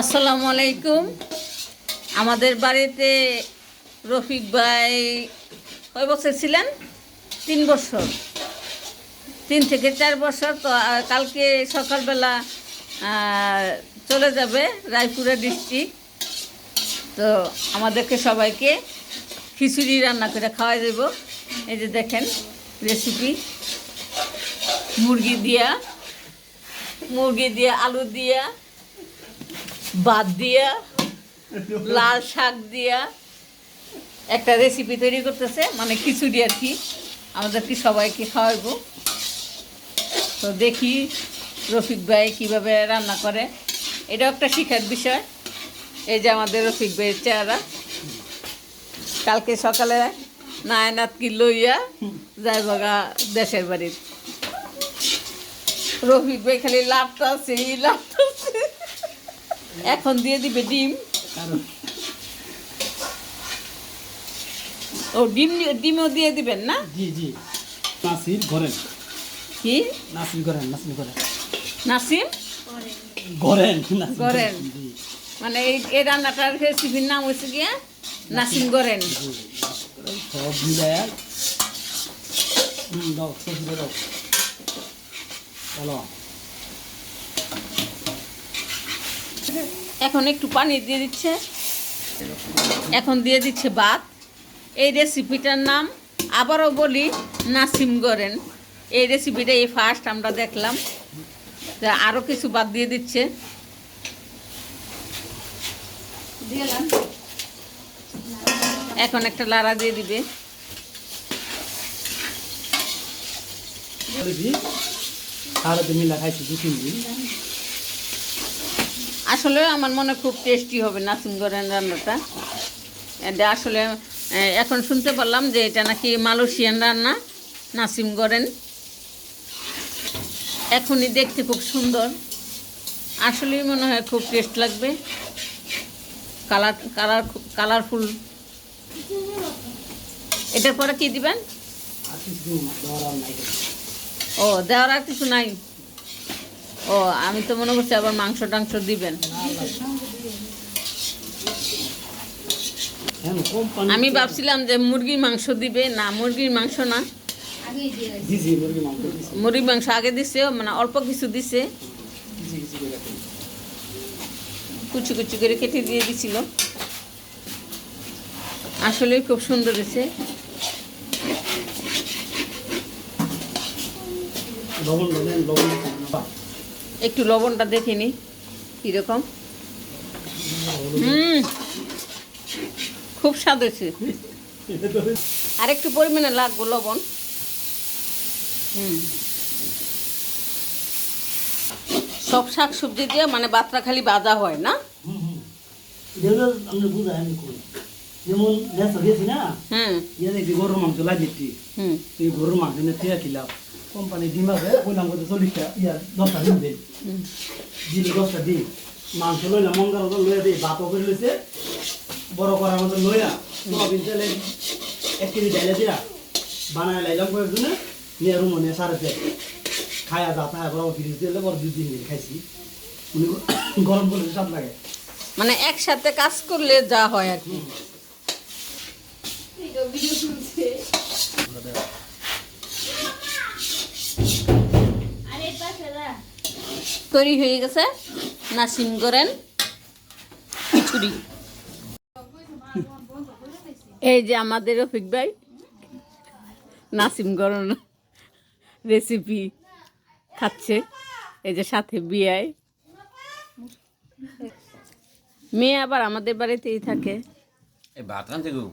আসসালামু আলাইকুম। আমাদের বাড়িতে রফিক ভাই কয় বছর ছিলেন? তিন বছর। তিন থেকে চার বছর তো কালকে সকালবেলা চলে যাবে রায়পুরা ডিস্ট্রিক্ট। তো আমাদেরকে সবাইকে খিচুড়ি রান্না করে খাওয়া দেব। এই যে দেখেন রেসিপি। মুরগি দিয়া মুরগি দিয়া, আলু দিয়া ভাত দিয়া, লাল শাক দিয়া একটা রেসিপি তৈরি করতেছে মানে খিচুড়ি আর কি। আমাদেরকে সবাইকে খাওয়াইবো তো দেখি রফিক ভাই কীভাবে রান্না করে। এটাও একটা শিখার বিষয়। এই যে আমাদের রফিক ভাইয়ের চেহারা। কালকে সকালে নায়নাথ কি লইয়া যাই বাগা দেশের বাড়ির। রফিক ভাই খালি লাভটা এই লাভটা এখন দিয়ে দিবে ডিম। ও ডিম ডিমও দিয়ে দিবেন না? জি জি। নাসির ঘরেন। কি? নাসির ঘরেন নাসির ঘরেন। ঘরেন নাসির ঘরেন। জি। মানে এই এই রান্নাটার রেসিপির নাম হচ্ছে গিয়া নাসিম গরেন জি সব মিলায়। হুম দাও সবজি দাও। চলো। এখন একটু পানি দিয়ে দিচ্ছে। এখন দিয়ে দিচ্ছে ভাত। এই রেসিপিটার নাম আবারও বলি, নাসিম গরেন এই রেসিপিটা এই ফার্স্ট আমরা দেখলাম। আরও কিছু বাদ দিয়ে দিচ্ছে। এখন একটা লাড়া দিয়ে দিবে। সারা দিন মিলা খাইছি দু তিন দিন। আসলে আমার মনে খুব টেস্টি হবে নাসিম গরেন রান্নাটা। এটা আসলে এখন শুনতে পারলাম যে এটা নাকি মালয়েশিয়ান রান্না নাসিম গরেন এখনই দেখতে খুব সুন্দর। আসলেই মনে হয় খুব টেস্ট লাগবে। Colour colour colourful. এটার পরে কি দিবেন? ও দেওয়ার আর কিছু নাই? ও, আমি তো মনে করছি আবার মাংস টাংস দিবেন। আমি ভাবছিলাম যে মুরগির মাংস দিবে, না, মুরগির মাংস না। মুরগির মাংস আগে দিছে মানে অল্প কিছু দিছে। কুচি কুচি করে কেটে দিয়ে দিছিল। আসলে খুব সুন্দর হয়েছে। লবণ লবণ না। একটু লবণটা দেখে নি কীরকম। হুম খুব স্বাদ হয়েছে। আর একটু পরিমাণে লাগবো লবণ। হুম। সব শাক সবজি দিয়ে মানে বাতরা খালি বাজা হয় না? যেমন দেখি গরুর মাংস লাগিয়েছি। গরুর মাংস নিয়ে খেয়ে খিলাম কোম্পানি ডিম আছে কত চল্লিশটা ইয়া দশটা ডিম দিন দিলে দশটা ডিম মাংস লইলাম মঙ্গার মতো লইয়া দিই। ভাতও করে লইছে বড় করার মতো লইয়া সয়াবিন তেলে এক কেজি ডাইলে দিয়া বানায় লাইলাম কয়েকজন নিয়ে রুম নিয়ে পেট খায়া যা তাহা বড় ফিরিজ দিলে বড় দুই তিন দিন খাইছি। উনি গরম করলে সব লাগে। মানে একসাথে কাজ করলে যা হয় আর কি। তৈরি হয়ে গেছে নাসিম করেন খিচুড়ি। এই যে আমাদের রফিক ভাই নাসিম গরম রেসিপি খাচ্ছে। এই যে সাথে বিয়ায়। মেয়ে আবার আমাদের বাড়িতেই থাকে। এই ভাত রাঁধছে গো।